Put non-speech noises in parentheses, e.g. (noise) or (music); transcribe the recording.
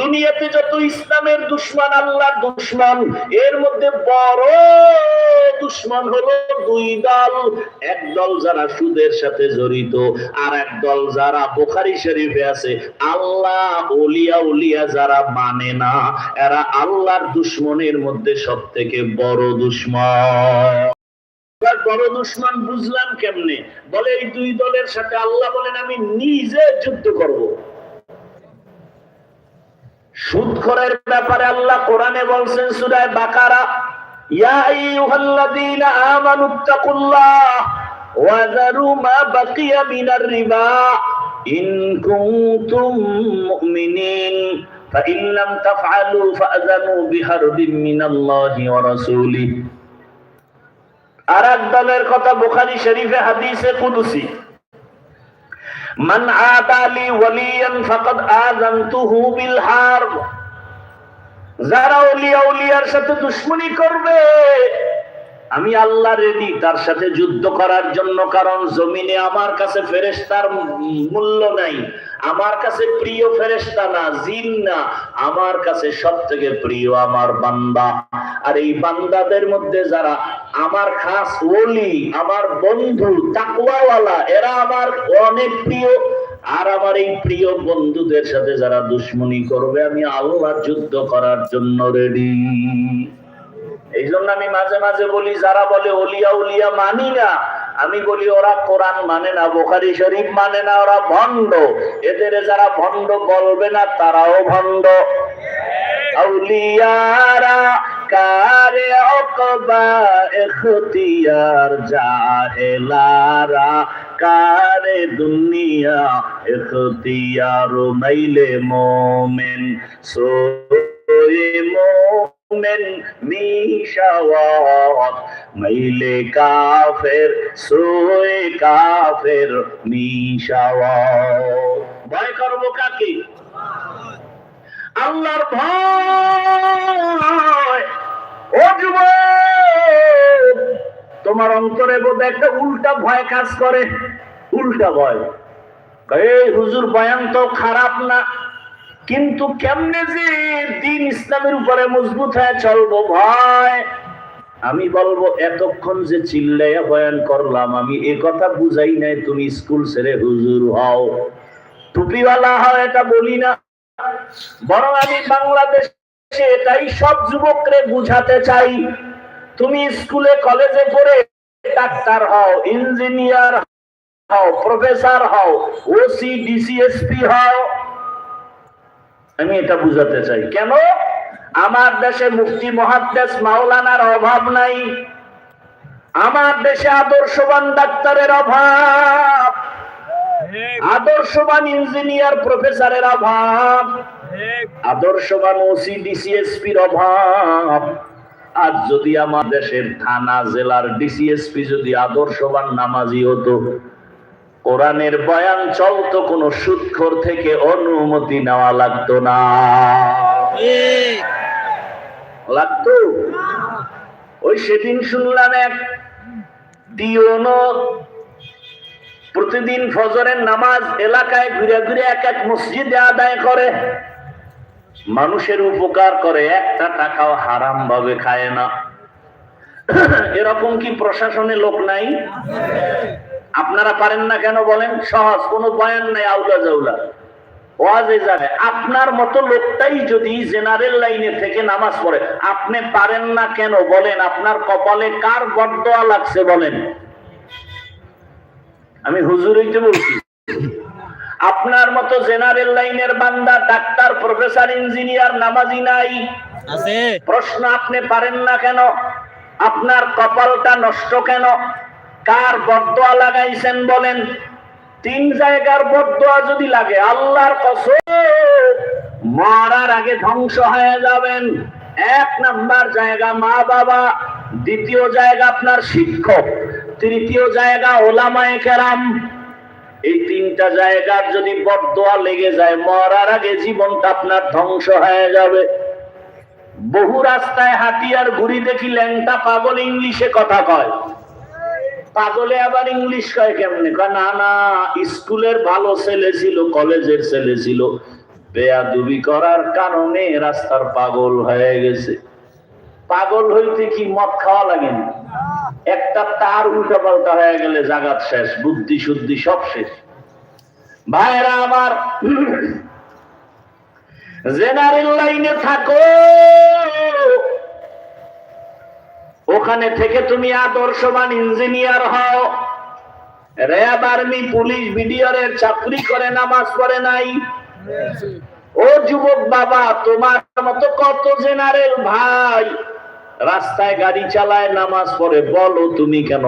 দুনিয়াতে যত ইসলামের দুশ্মন, আল্লাহর দুশ্মন, এর মধ্যে বড় দুশ্মন হলো দুই দল। এক দল যারা সুদের সাথে জড়িত, আর এক দল যারা বোখারি শরীফে আছে। আল্লাহ ওলিয়া উলিয়া যারা মানে না, এরা আল্লাহর দুশ্মনের মধ্যে সব থেকে বড় দুশ্মন। বড় দুশ্মন বুঝলাম কেমনে? বলে এই দুই দলের সাথে আল্লাহ বলেন, আমি নিজে যুদ্ধ করব। সুদখোরের ব্যাপারে আল্লাহ কোরআনে বলছেন সূরায়ে বাকারা ইয়া আইয়ুহাল্লাযীনা আমানুত্তাকুল্লাহ ওয়া যারু মা বাকিয়া মিনার রিবা ইন কুনতুম মুমিনিন فإن لم تفعلوا فأذنوا بحرب من الله ورسوله আর এক দলের কথা বুখারী শরীফে হাদিসে কুদসি মান আদালি ওয়ালিয়ান ফাকাদ আযানতুহু বিল হারব যারা অলিয়া অলিয়ার সাথে দুশমনি করবে, আমি আল্লাহ রেডি তার সাথে যুদ্ধ করার জন্য, কারণ জমিনে আমার কাছে ফেরেশতার মূল্য নাই। আমার কাছে প্রিয় ফেরেশতা না, জিন না, আমার কাছে সব থেকে প্রিয় আমার বান্দা। আর এই বান্দাদের মধ্যে যারা আমার খাস ওলি, আমার বন্ধু, তাকওয়াওয়ালা, এরা আমার অনেক প্রিয়। আর আমার এই প্রিয় বন্ধুদের সাথে যারা দুশ্মনী করবে, আমি আল্লাহ যুদ্ধ করার জন্য রেডি এই জন্য আমি মাঝে মাঝে বলি, যারা বলে ওলিয়া উলিয়া মানি না আমি বলি, ওরা কোরআন মানে না, বোখারি শরীফ মানে না, ওরা ভণ্ড। এদের যারা ভণ্ড বলবে না, তারাও ভণ্ড। আউলিয়ারা কারে অকবা এখতিয়ার কারে দুনিয়া এখতিয়ার মাইলে মোমেন, সোয়ে মোমেন। মাইলে কাফের কাফের ভয় করব কাকে? আল্লাহর ভয়। ও তোমার অন্তরে বোধ একটা উল্টা ভয় কাজ করে। উল্টা ভয়। এই হুজুর বয়ান তো খারাপ না। কিন্তু কেমনে যে দিন ইসলামের উপরে মজবুত হয়ে চলবো ভয় আমি বলব, এতক্ষণ যে চিল্লাইয়া বয়ান করলাম, আমি এ কথা বুঝাই নাই, তুমি স্কুল ছেড়ে হুজুর হও। টুপিওয়ালা হও, এটা বলি না। বরং আমি বাংলাদেশে এটাই সব যুবকরে বুঝাতে চাই। তুমি স্কুলে, কলেজে পড়ে ডাক্তার হও, ইঞ্জিনিয়ার হও, প্রফেসর হও, ওসি ডিসিএসপি হও। আমি এটা বুঝাতে চাই। কেন? আমার দেশে মুফতি মহাদ্দেশ মাওলানার অভাব নাই। আমার দেশে আদর্শবান ডাক্তারের অভাব। আদর্শবান ইঞ্জিনিয়ার প্রফেসরের অভাব। আদর্শবান ওসি, ডিসিএসপির অভাব। আজ যদি আমার দেশের থানা, জেলার ডিসিএসপি যদি আদর্শবান নামাজি হতো কোরআনের বয়ান চলতো কোন সুৎখর থেকে অনুমতি নেওয়া লাগতো না। লাগতো? ওই সেদিন শুনলাম এক প্রতিদিন ফজরের নামাজ এলাকায় ঘুরে ঘুরে এক এক মসজিদে আদায় করে। মানুষের উপকার করে, একটা টাকাও হারাম ভাবে খায় না। এরকম কি প্রশাসনে লোক নাই? আপনারা পারেন না কেন বলেন? সহজ কোনো বয়ান নাই আউলা জাউলা। ওয়াজে যাবে আপনার মতো লোকটাই যদি জেনারেল লাইনে থেকে নামাজ পড়ে আপনি পারেন না কেন বলেন? আপনার কপালে কার বদয়া লাগছে বলেন? আমি হুজুর হইতে বলছি আপনার মতো জেনারেল লাইনের বান্দা ডাক্তার প্রফেসর ইঞ্জিনিয়ার নামাজি নাই। প্রশ্ন আপনি পারেন না কেন? আপনার কপালটা নষ্ট কেন? কার বদয়া লাগাইছেন বলেন? তিন জায়গার বদয়া যদি লাগে, আল্লাহর মারার আগে ধ্বংস হয়ে যাবেন। এক নাম্বার জায়গা মা বাবা, দ্বিতীয় জায়গা আপনার শিক্ষক, তৃতীয় জায়গা ওলামায়ে কেরাম। এই তিনটা জায়গার যদি বদয়া লেগে যায়, মরার আগে জীবনটা আপনার ধ্বংস হয়ে যাবে। বহু রাস্তায় হাঁটি আর ঘুরি দেখি ল্যাংটা পাগল ইংলিশে কথা কয়। পাগলে আবার ইংলিশ কয় কেমনে? কয়, না না, স্কুলের ভালো ছেলে ছিল, কলেজের ছেলে ছিল। বেয়াদুবি করার কারণে রাস্তার পাগল হয়ে গেছে। পাগল হইতে কি মদ খাওয়া লাগেনি একটা তার উল্টা পাল্টা হয়ে গেলে জাগাত শেষ, বুদ্ধি শুদ্ধি সব শেষ। ভাইরা আমার, (clears throat) জেনারেল লাইনে থাকো। ওখানে থেকে তুমি আদর্শবান ইঞ্জিনিয়ার হও। র্যাব আর্মি পুলিশ বিডিআর এর চাকরি করে, নামাজ পড়ে নাই। ও যুবক বাবা, তোমার মতো কত জেনারেল ভাই? রাস্তায় গাড়ি চালায় নামাজ পড়ে, বলো তুমি কেন